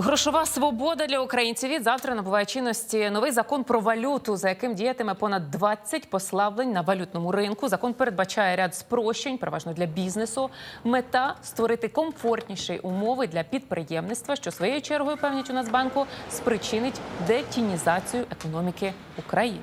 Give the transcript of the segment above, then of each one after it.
Грошова свобода для українців від завтра набуває чинності новий закон про валюту, за яким діятиме понад 20 послаблень на валютному ринку. Закон передбачає ряд спрощень, переважно для бізнесу. Мета створити комфортніші умови для підприємництва, що своєю чергою певнять у Нацбанку спричинить детінізацію економіки України.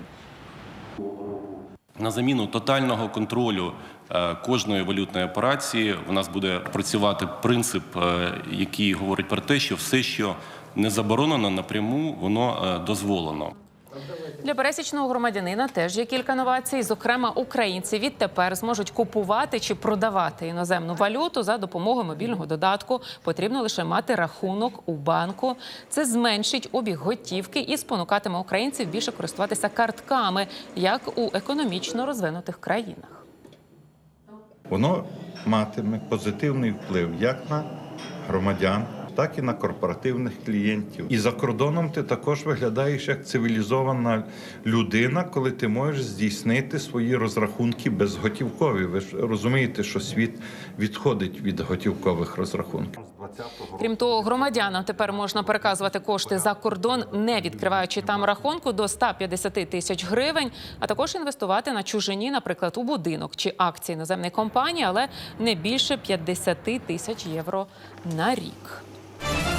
На заміну тотального контролю е, кожної валютної операції в нас буде працювати принцип, е, який говорить про те, що все, що не заборонено напряму, воно е, дозволено. Для пересічного громадянина теж є кілька новацій. Зокрема, українці відтепер зможуть купувати чи продавати іноземну валюту за допомогою мобільного додатку. Потрібно лише мати рахунок у банку. Це зменшить обіг готівки і спонукатиме українців більше користуватися картками, як у економічно розвинутих країнах. Воно матиме позитивний вплив як на громадян, так і на корпоративних клієнтів. І за кордоном ти також виглядаєш як цивілізована людина, коли ти можеш здійснити свої розрахунки безготівкові. Ви ж розумієте, що світ відходить від готівкових розрахунків. Крім того, громадянам тепер можна переказувати кошти за кордон, не відкриваючи там рахунку до 150 тисяч гривень, а також інвестувати на чужині, наприклад, у будинок чи акції іноземної компанії, але не більше 50 тисяч євро на рік. Bye.